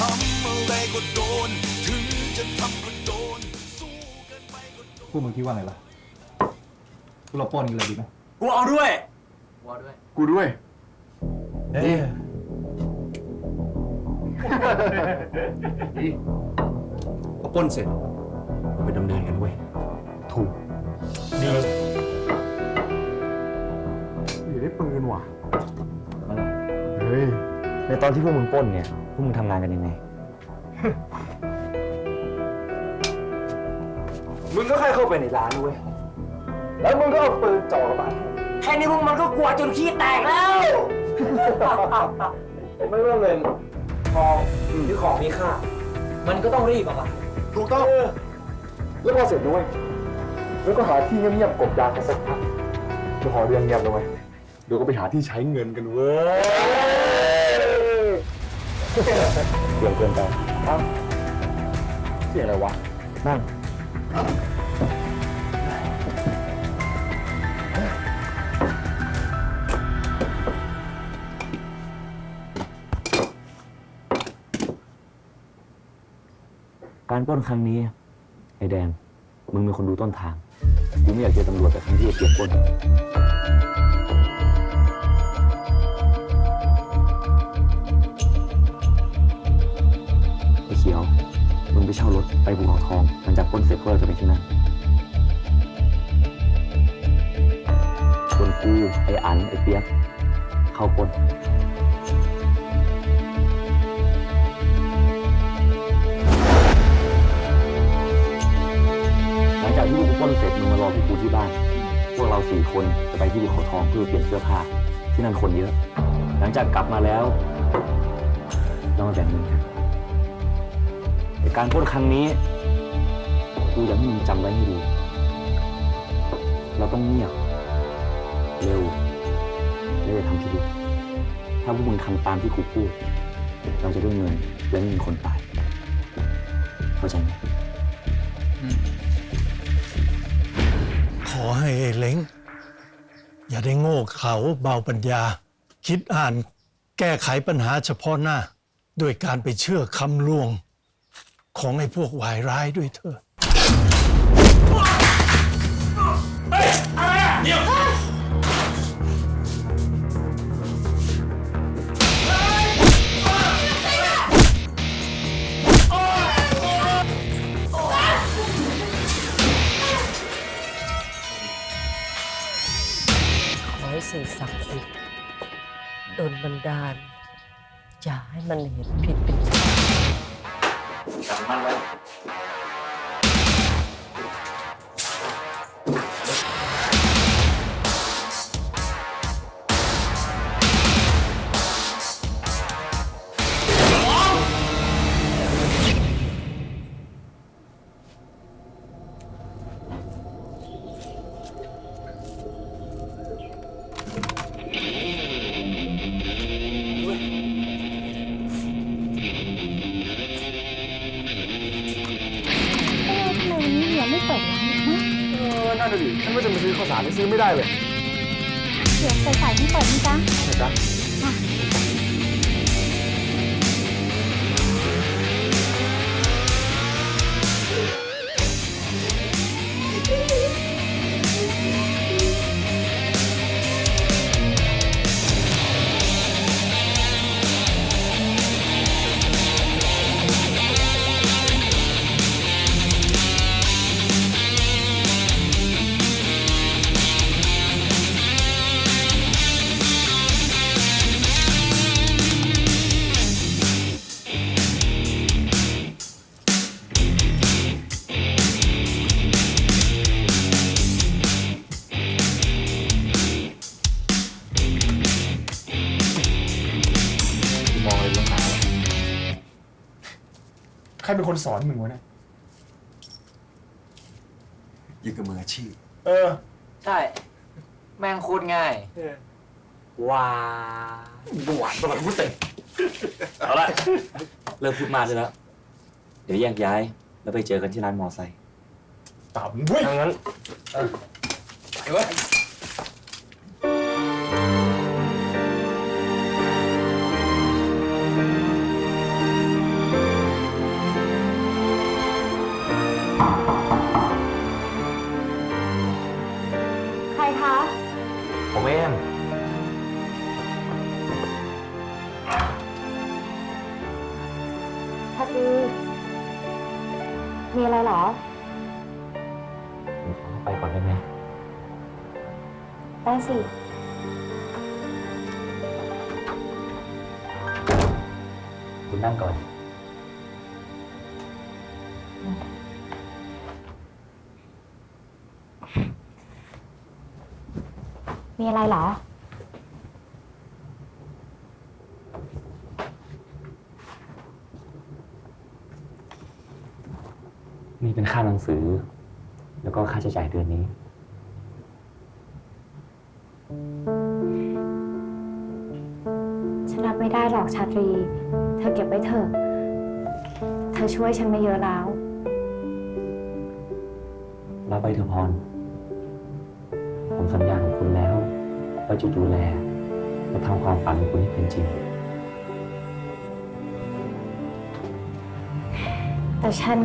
ทำอะไรก็โดน ถึงจะทำก็โดน สู้กันไปก็โดนพวกมึงคิดว่าไงล่ะพวกเราปล้นกันเลยดีไหมกูเอาด้วยกูด้วย เอ้ยพอปล้นเสร็จเราไปดำเนินกันเว้ย ถูกดีอยู่ได้ปืนว่ะมาละเฮ้ย ในตอนที่พวกมึงปล้นเนี่ยพ วกมึงทำงานกันยังไง มึงก็แค่เข้าไปในร้านเว้ย แล้วมึงก็เอาปืนจ่อกับมันแค่นี้พวกมันก็กลัวจนขี้แตกแล้ว ไม่ว่าเงินทองหรือของมีค่า มันก็ต้องรีบอะปะถูกต้อง แล้วพอเสร็จด้วยแล้วก็หาที่เงียบๆกบดานกันสักพักเดี๋ยวขอเรียงเงียบเลยเว้ยเดี๋ยวก็ไปหาที่ใช้เงินกันเว้ย เรื่องเกินไปเอ้าเสียงอะไรวะ นั่ง การปล้นครั้งนี้ ไอ้แดง มึงเป็นคนดูต้นทาง กูไม่อยากเจอตำรวจแต่ครั้งที่ไอ้เกียรติปล้น ไปเช่ารถไปภูเขาทองหลังจากปล้นเสร็จพวกเราจะไปที่นั่นส่วนกูไอ้อันไอ้เปียกเข้าปล้นหลังจากที่ลูกปล้นเสร็จมึงมารอพวกกูที่บ้าน พวกเราสี่คนจะไปที่ภูเขาทองเพื่อเปลี่ยนเสื้อผ้าที่นั่นคนเยอะ หลังจากกลับมาแล้วเรามาแบ่งเงินกัน การปล้นครั้งนี้กูอยากให้มึงจำไว้ให้ดี เราต้องเงียบ เร็วและอย่าทำพิรุธถ้าพวกมึงทำตามที่กูพูด เราจะได้เงินและไม่มีคนตาย เข้าใจไหมขอให้ไอ้เล้งอย่าได้โง่เขาเบาปัญญา คิดอ่านแก้ไขปัญหาเฉพาะหน้า ด้วยการไปเชื่อคำลวง ของไอ้พวกวายร้ายด้วยเถอะขอให้สิ่งศักดิ์สิทธิ์ดลบันดาล อย่าให้มันเห็นผิดเป็น จำมันไว้ นั่นน่ะดิฉันว่าจะมาซื้อข้าวสารที่ซื้อไม่ได้เลย เดี๋ยวสายๆที่เปิดนะจ๊ะนะจ๊ะมอ ใครเป็นคนสอนมึงวะเนี่ยยิงกับมืออาชีพ เออ ใช่ แม่งโคตรง่าย ว้ามึงก็หวานตลอดพูดเต็มเอาละเลิกพูดมากได้แล้ว เดี๋ยวแยกย้าย แล้วไปเจอกันที่ร้านมอไซค์ต่ำเว้ยทั้งนั้น ไปเว้ย ผมเอง ชัดดี มีอะไรเหรอ ผมไปก่อนได้ไหม ได้สิ คุณนั่งก่อน มีอะไรเหรอ นี่เป็นค่าหนังสือ แล้วก็ค่าใช้จ่ายเดือนนี้ ฉันรับไม่ได้หรอกชาตรี เธอเก็บไว้เถอะ เธอช่วยฉันมาเยอะแล้ว รับไปเถอะพร ผมสัญญากับคุณแล้วว่าจะดูแลและทำความฝันของคุณให้เป็นจริง แต่ฉัน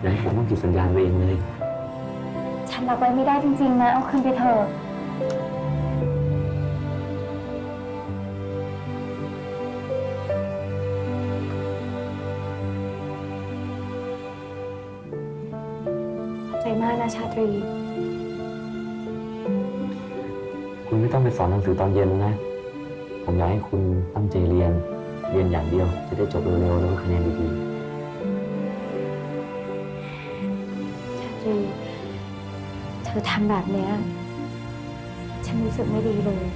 อย่าให้ผมต้องผิดสัญญาตัวเองเลย ฉันรับไว้ไม่ได้จริง ๆ นะ เอาคืนไปเถอะขอบใจมากนะชาตรี ต้องไปสอนหนังสือตอนเย็นนะ ผมอยากให้คุณตั้งใจเรียน เรียนอย่างเดียว จะได้จบเร็วๆแล้วก็คะแนนดีชาตรีเธอทำแบบเนี้ยฉันรู้สึกไม่ดีเลยๆ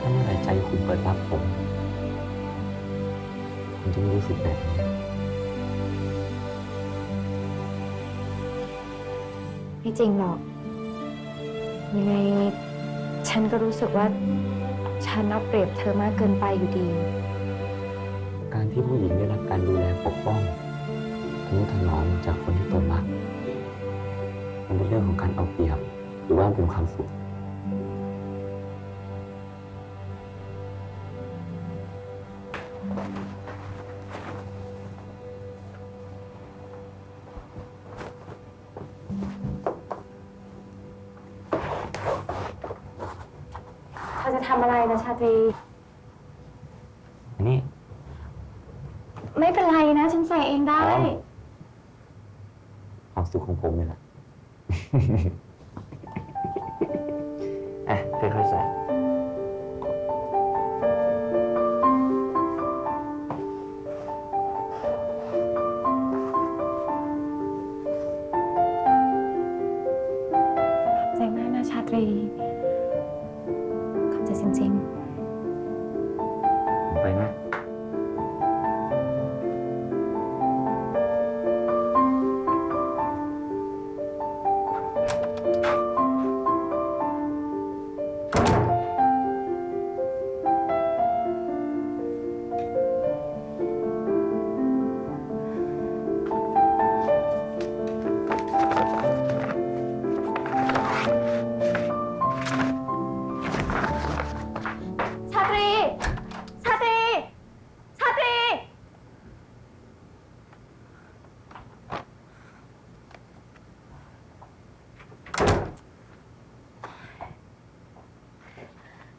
ถ้าเมื่อไหร่ใจคุณเปิดรับผม คุณจะไม่รู้สึกแบบนี้ ไม่จริงหรอก ยังไง ฉันก็รู้สึกว่า ฉันเอาเปรียบเธอมากเกินไปอยู่ดี การที่ผู้หญิงได้รับการดูแลปกป้องทนุถนอมจากคนที่ตนรัก มันเป็นเรื่องของการเอาเปรียบ หรือว่าเป็นความสุข จะทำอะไรนะชาตรีอันนี้ไม่เป็นไรนะ ฉันใส่เองได้ อ๋อ ความสุขของผมเลยนะอะ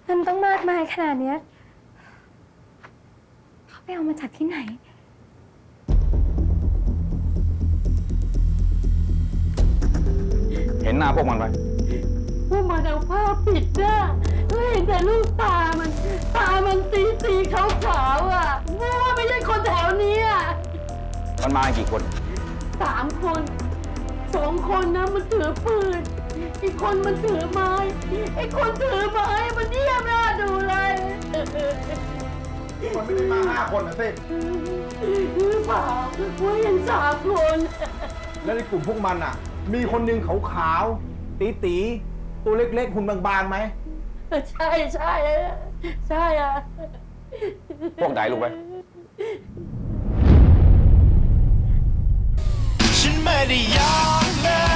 มันต้องมากมายขนาดเนี้ยเขาไปเอามาจากที่ไหน เห็นหน้าพวกมันไหมพวกมันเอาผ้าปิดหน้าก็เห็นแต่ลูกตามัน ตามันสีสีขาวขาวๆอะว่าไม่ใช่คนแถวนี้อะมันมากี่คน สามคน สองคนนะมันถือปืน อีกคนมันถือไม้ ไอ้คนถือไม้มันเยี่ยมหน้าดูเลย มันไม่ได้มาห้าคนนะสิหรือเปล่าว่าเห็นสามคน แล้วในกลุ่มพวกมันอะ มีคนหนึ่งขาวๆตีตีๆตัวเล็กๆหุ่นบางๆไหม ใช่ใช่ใช่อะพวกไหนลูกไปฉันไม่ได้อยากเลย